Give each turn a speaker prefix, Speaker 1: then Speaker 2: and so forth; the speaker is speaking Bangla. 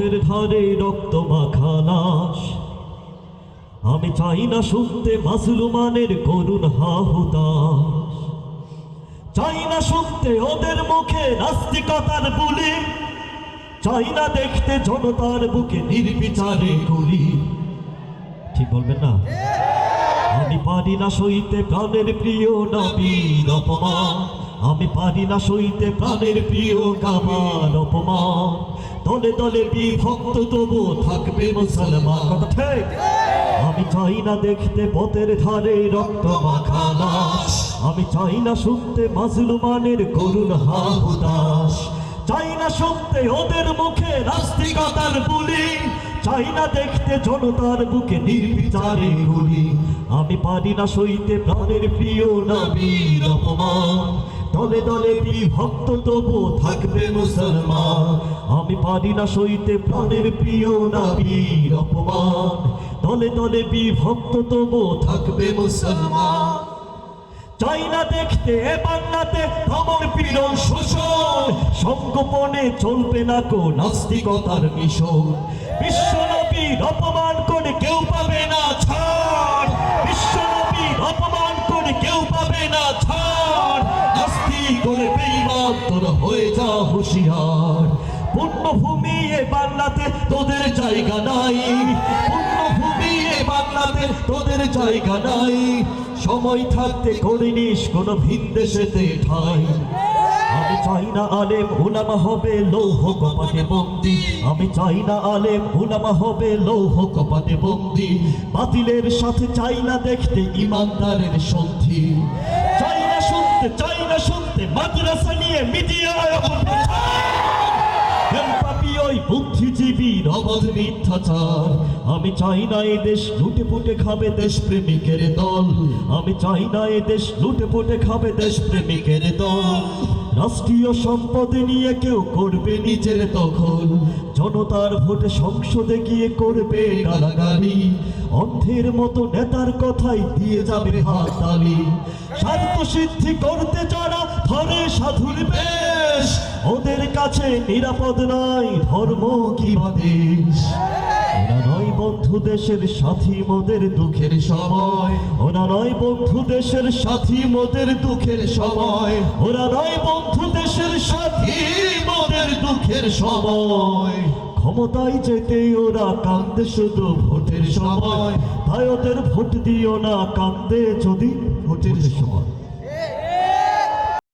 Speaker 1: পথের ধারে রক্ত মাখালাস আমি চাই না শুনতে মাসলুমানের করুণ হাহুতাস। চাই না শুনতে ওদের মুখে নাস্তিকতার বলি। চাই না দেখতে জনতার বুকে নির্বিচারে গুলি। ঠিক বলবেন না? আমি পারি না সইতে প্রাণের প্রিয় নবীর অপমান আমি পারি না সইতে প্রাণের প্রিয় কামার অপমান দলে দলে বিভক্ত তবু থাকবে মুসলমান। আমি চাই না দেখতে পথের ধারে রক্ত মাখালাস আমি চাই না শুনতে মাজলুমানের করুণ হাহুদাস চাই না শুনতে ওদের মুখে নাস্তিকতার বুলি। চাই না দেখতে জনতার বুকে নির্বিচারে গুলি। আমি পারি না সইতে প্রাণের প্রিয় নবীর অপমান। দলে দলে বিভক্ত তবু থাকবে মুসলমান। আমি পারি না সইতে প্রাণের প্রিয় নবীর অপমান। দলে দলে বিভক্ত তবু থাকবে মুসলমান। চাই না দেখতে, বাংলাতে ধমর পীড়ন শোষণ। সংগোপনে চলবে না কো নাস্তিকতার মিশন। বিশ্বনবীর হুঁশিয়ার পুণ্যভূমি এ বাংলাতে তোদের জায়গা নাই। পুণ্যভূমি এ বাংলাতে তোদের জায়গা নাই। সময় থাকতে করিনিস ঠাই। আমি চাই না আলেম উলামা হবে লৌহ কপাটে বন্দি। আমি চাই না আলেম উলামা হবে লৌহ কপাটে বন্দি। বাতিলের সাথে চাই না দেখতে ইমানদারের সন্ধি। চাই না শুনতে, চাই না শুনতে, মাদ্রাসা নিয়ে মিডিয়ায় বুদ্ধিজীবীর মিথ্যাচার। আমি চাই না এই দেশ লুটে পুটে খাবে দেশ প্রেমিকের দল। আমি চাই না এই দেশ লুটে পুটে খাবে দেশ প্রেমিকের দল। রাষ্ট্রীয় সম্পদ নিয়ে কেউ করবে নিজের দখল। জনতার ভোটে সংসদে গিয়ে করবে গালাগালি। অন্ধের মতো নেতার কথাই দিয়ে যাবে হাততালি। স্বার্থ সিদ্ধি করতে যারা ধরে সাধুর বেশ। ওদের কাছে নিরাপদ নাই ধর্ম কি দেশ ওরা নয় বন্ধু দেশের সাথী, মোদের দুঃখের সময়। ওরা নয় বন্ধু দেশের সাথী, মোদের দুঃখের সময়। ওরা নয় বন্ধু দেশের সাথী, মোদের দুঃখের সময়। ক্ষমতায় যেতে ওরা কান্দে শুধু ভোটের সময়। তাই ওদের ভোট দিও না, কান্দে যদি ভোটের সময়।